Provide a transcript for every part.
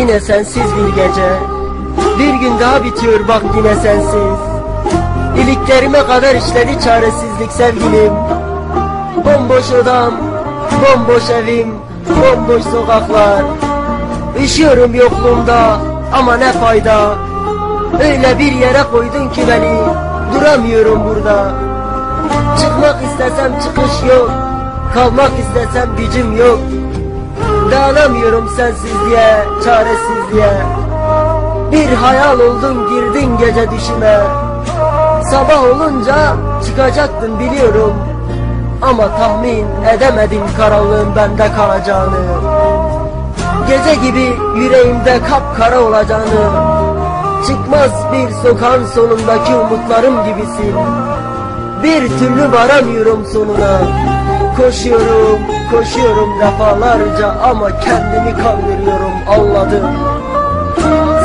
Yine sensiz bir gece. Bir gün daha bitiyor bak yine sensiz. İliklerime kadar işledi çaresizlik sevgilim. Bomboş odam, bomboş evim, bomboş sokaklar. Üşüyorum yokluğumda ama ne fayda. Öyle bir yere koydun ki beni Duramıyorum burada. Çıkmak istesem çıkış yok Kalmak istesem gücüm yok Dayanamıyorum sensizliğe, çaresizliğe Bir hayal oldun girdin gece düşüme Sabah olunca çıkacaktın biliyorum. Ama tahmin edemedim karanlığın bende kalacağını. Gece gibi yüreğimde kapkara olacağını. Çıkmaz bir sokağın sonundaki umutlarım gibisin. Bir türlü varamıyorum sonuna. Koşuyorum, koşuyorum defalarca ama kendimi kandırıyorum anladım.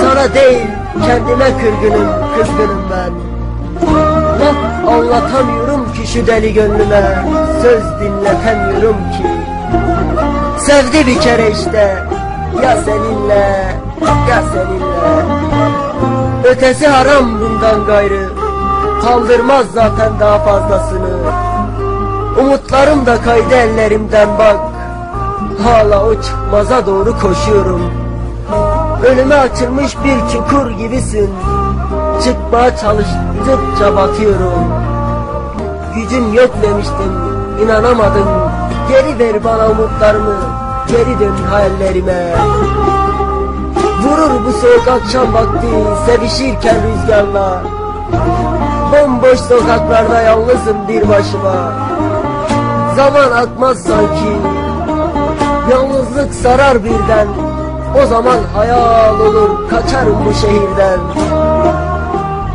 Sana değil kendime kırgınım, kızgınım ben. Laf anlatamıyorum ki şu deli gönlüme Söz dinletemiyorum ki. Sevdi bir kere işte Ya seninle ya seninle. Ötesi haram bundan gayrı Kaldırmaz zaten daha fazlasını Umutlarım da kaydı ellerimden bak. Hala o çıkmaza doğru koşuyorum. Önüme açılmış bir çukur gibisin. Çıkmaya çalıştıkça batıyorum Gücüm yok demiştim inanamadım. Geri ver bana umutlarımı Geri dön hayallerime. Vurur bu soğuk akşam vakti Sevişirken rüzgarla. Bomboş sokaklarda yalnızım bir başıma Zaman akmaz sanki. Yalnızlık sarar birden. O zaman hayal olur kaçarım bu şehirden.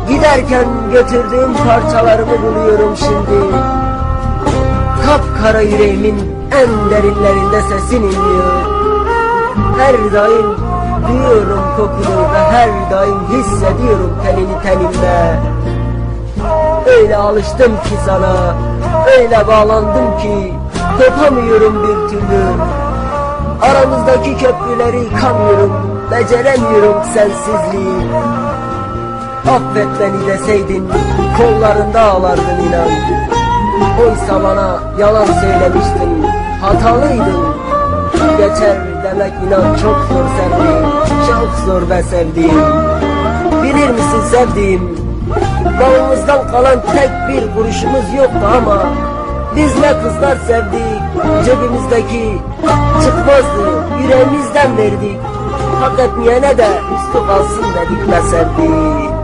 Giderken götürdüğüm parçalarımı buluyorum şimdi. Kapkara yüreğimin en derinlerinde sesin inliyor Her daim duyuyorum kokunu ve her daim hissediyorum tenini tenimde Öyle alıştım ki sana Öyle bağlandım ki Kopamıyorum bir türlü. Aramızdaki köprüleri yıkamıyorum Beceremiyorum sensizliği. Affet beni deseydin Kollarında ağlardın inan. Oysa bana yalan söylemiştin Hatalıydın Geçer demek inan çok zor sevdiğim Çok zor be sevdiğim. Bilir misin sevdiğim Babamızdan kalan tek bir kuruşumuz yoktu ama Biz ne kızlar sevdik Cebimizdeki çıkmazdı Yüreğimizden verdik. Hak etmeyene de üstü kalsın dedik be sevdik